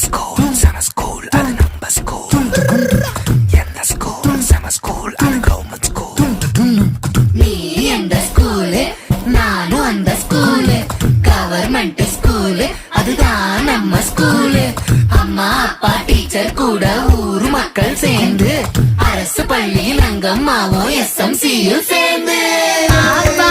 School செம school அது நம்ம ஸ்கூல் எந்த ஸ்கூல் செம ஸ்கூல் அது கவர்மெண்ட் ஸ்கூல் நீ எந்த ஸ்கூலு நானும் அந்த ஸ்கூலு கவர்மெண்ட் ஸ்கூலு அதுதான் நம்ம ஸ்கூலு அம்மா அப்பா டீச்சர் கூட ஊர் மக்கள் சேர்ந்து அரசு பள்ளியில் அங்கம்மாவும் எஸ்எம்சியும் சேர்ந்து அப்பா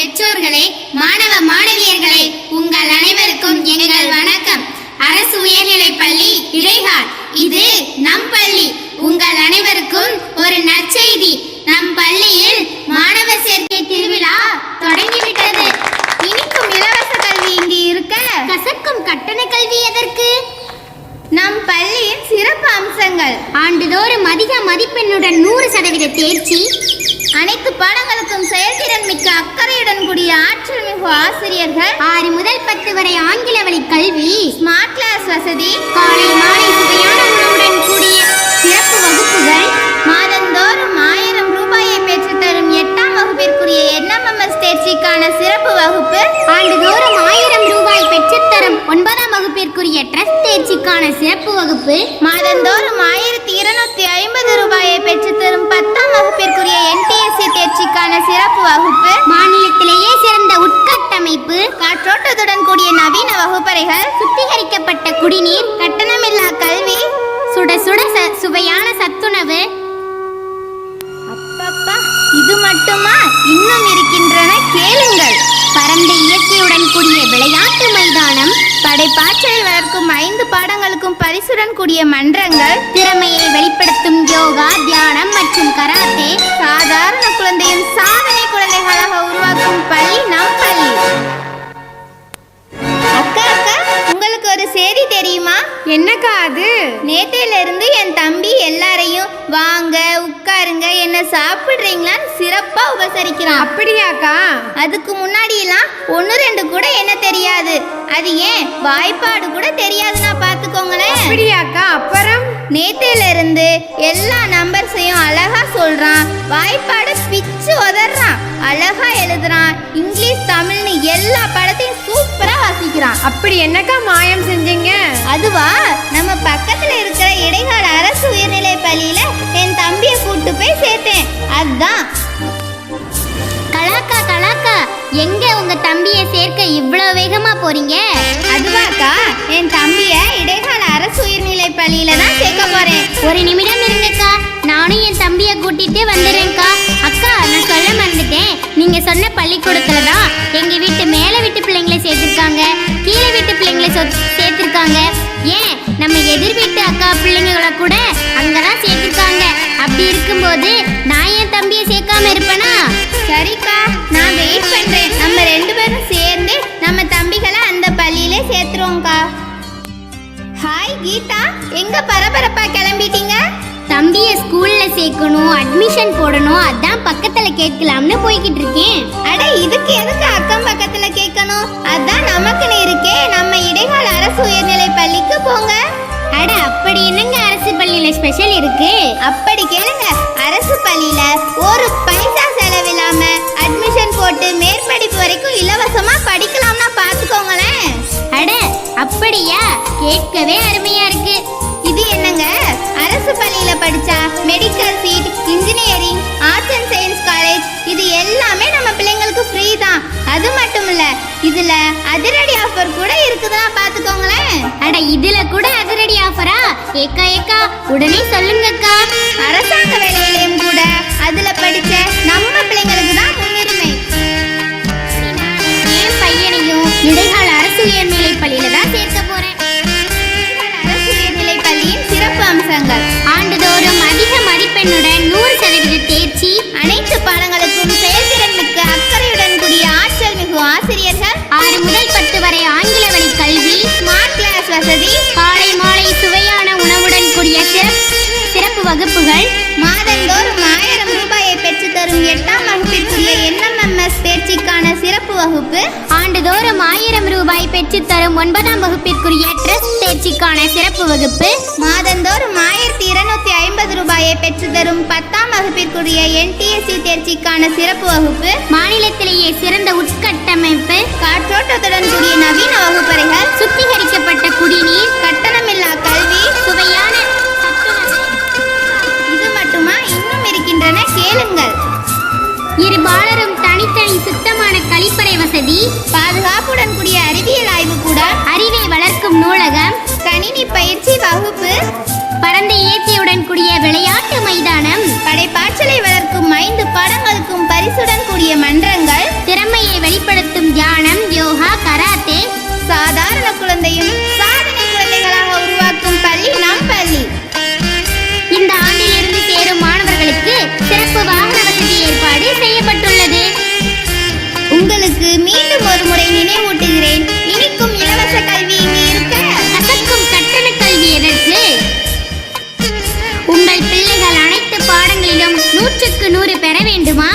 பெற்றோர்களே மாணவ மாணவியர்களே உங்கள் அனைவருக்கும் எங்கள் வணக்கம். அரசு உயர்நிலை பள்ளி இடைகால். இது நம் பள்ளி. உங்கள் அனைவருக்கும் ஒரு நற்செய்தி. நம் பள்ளியில் மாணவர் சேர்க்கை திருவிழா தொடங்கிவிட்டது. இனிக்கும் இலவச கல்வி இங்கு இருக்க கசக்கும் கட்டண கல்வி எதற்கு? நம் பள்ளியின் சிறப்பு அம்சங்கள். ஆண்டுதோறும் அதிக மதிப்பெண்ணுடன் நூறு சதவீத தேர்ச்சி அனைத்து பாடங்களுக்கும் செயல்திறன் மிக்க அக்கறை கூடிய ஆற்றல் மிகு ஆசிரியர்கள் ஆறு முதல் பத்து வரை ஆங்கில வழி கல்வி ஸ்மார்ட் கிளாஸ் வசதி காலை வகுப்பிற்குரிய ட்ரஸ்ட் தேர்ச்சிக்கான சிறப்பு வகுப்பு மாதந்தோறும் ஆயிரத்தி இருநூத்தி ஐம்பது ரூபாயை பெற்றுத்தரும் பத்தாம் வகுப்பிற்குரிய என்டிஎஸ்சி தேர்ச்சிக்கான சிறப்பு வகுப்பு. மாநிலத்திலேயே சிறந்த உட்கட்டமைப்பு காற்றோட்டத்துடன் கூடிய நவீன வகுப்பறைகள் சுத்திகரிக்கப்பட்ட குடிநீர் கட்டணமில்லா கல்வி சுட சுட ச- சுவையான சத்துணவு. அப்பப்பா இது மட்டுமா? இன்னும் இருக்கின்றன கேளுங்கள். பரந்த இயற்கையுடன் கூடிய விளையாட்டு மைதானம் படைப்பாற்றலை வளர்க்கும் ஐந்து பாடங்களுக்கும் பரிசுடன் கூடிய மன்றங்கள் திறமையை வெளிப்படுத்தும் யோகா தியான சாப்பிடுறீங்களான்னு சிறப்பா உபசரிக்கிறான். அப்படியாக்கா? அதுக்கு முன்னாடி எல்லாம் ஒன்னு ரெண்டு கூட என்ன தெரியாது. அது ஏன்? வாய்ப்பாடு கூட தெரியாதுன்னா பாத்துக்கோங்களேன் அப்படியாக்கா? அப்புறம்? நேத்தையில இருந்து எல்லா நம்பர்ஸையும் அழகா சொல்றான். வாய்ப்பாடு பிச்சு உதறான். அழகா எழுதுறான். இங்கிலீஷ் தமிழ்னு எல்லா படத்தையும் சூப்பரா வாசிக்கிறான். அப்படி என்னக்கா மாயம் செஞ்சீங்க? அதுவா? நம்ம பக்கத்துல இருக்கிற இடைக்கால அரசு உயர்நிலை பள்ளியில என் தம்பியை கூட்டு போய் சேர்த்தேன். அதான். கலாக்கா கலாக்கா எங்க உங்க தம்பியை சேர்க்க இவ்வளவு வேகமா போறீங்க? அதுவாக்கா என் தம்பிய இடைக்கால அரசு உயர்நிலை பள்ளியில தான் சேர்க்க போறேன். ஒரு நிமிடம் இருங்கக்கா. நானும் என் தம்பியை கூட்டிட்டு வந்துடுறேன்க்கா. அக்கா நான் சொல்ல மறந்துட்டேன். நீங்க சொன்ன பள்ளிக்கூடத்துல தான் எங்க வீட்டு மேல வீட்டு பிள்ளைங்களை சேர்த்திருக்காங்க. கீழே வீட்டு பிள்ளைங்களை சேர்த்திருக்காங்க. ஏன்? நம்ம எதிர் வீட்டு அக்கா பிள்ளைங்களை கூட அங்கதான் சேர்த்திருக்காங்க. அப்படி இருக்கும்போது நான் என் தம்பியை சேர்க்காம இருப்பேனா? சரிக்கா. நான் வெயிட் பண்றேன். கீதா எங்க பரபரப்பா கிளம்பிட்டீங்க? தம்பிய ஸ்கூல்ல சேர்க்கணும் அட்மிஷன் போடணும் அதான் பக்கத்துல கேட்கலாம்னு போய்கிட்டு இருக்கேன். அட இதுக்கு எதுக்கு அக்கம் பக்கத்துல கேட்கணும்? அதான் நமக்குன்னு இருக்கே நம்ம இடைக்கால அரசு உயர்நிலை பள்ளிக்கு போங்க. அட அப்படி என்னங்க அரசு பள்ளியில ஸ்பெஷல் இருக்கு? அப்படி கேளுங்க அரசு பள்ளியில ஒரு பைசா செலவில்லாம அட்மிஷன் போட்டு மேற்படிப்பு வரைக்கும் இலவசமா படிக்கலாம். அப்படியா? கேட்கவே அருமையா இருக்கு. இது என்னங்க? அரசு பள்ளியில படிச்சா medical seat engineering arts and science college இது எல்லாமே நம்ம பிள்ளைங்களுக்கு ஃப்ரீ தான். அது மட்டும் இல்ல இதுல அதிரடி ஆஃபர் கூட இருக்குதுன்னா பாத்துக்கோங்களேன். அட இதுல கூட அதிரடி ஆஃபரா ஏக்கா ஏக்கா உடனே சொல்லுங்கக்கா. அரசாங்க வேலையிலையும் கூட அதுல படிச்ச நம்ம நீங்கள் மாதந்தோறும் ஆயிரம் ரூபாயை பெற்று தரும் எட்டாம் வகுப்பிற்குரிய என்எம்எம்எஸ் தேர்ச்சிக்கான சிறப்பு வகுப்பு. ஆண்டுதோறும் ஆயிரம் ரூபாய் பெற்று தரும் ஒன்பதாம் வகுப்பிற்குரிய ட்ரஸ்ட் தேர்ச்சிக்கான சிறப்பு வகுப்பு. மாதந்தோறும் ஆயிரத்தி இருநூத்தி ஐம்பது ரூபாயை பெற்று தரும் பத்தாம் வகுப்பிற்குரிய என்டிஎஸ்சி தேர்ச்சிக்கான சிறப்பு வகுப்பு. மாநிலத்திலேயே சிறந்த உட்கட்டமைப்பு. காற்றோட்டத்துடன் கூடிய நவீன வகுப்பறைகள் சுத்திகரிக்கப்பட்ட ஆகிய மன்றங்கள் திறமையை வெளிப்படுத்தும் தியானம் யோகா கராத்தே. சாதாரண குழந்தையும் சாதனை குழந்தைகளாக உருவாக்கும் பள்ளி நம் பள்ளி. இந்த ஆண்டிலிருந்து சேரும் மாணவர்களுக்கு சிறப்பு வாகன வசதி ஏற்பாடு செய்யப்பட்டுள்ளது. உங்களுக்கு மீண்டும் ஒரு முறை நினைவூட்டுகிறேன். இனிக்கும் இலவச கல்வி இங்கு கல்வி எதற்கு? உங்கள் பிள்ளைகள் அனைத்து பாடங்களிலும் நூற்றுக்கு நூறு பெற வேண்டுமா?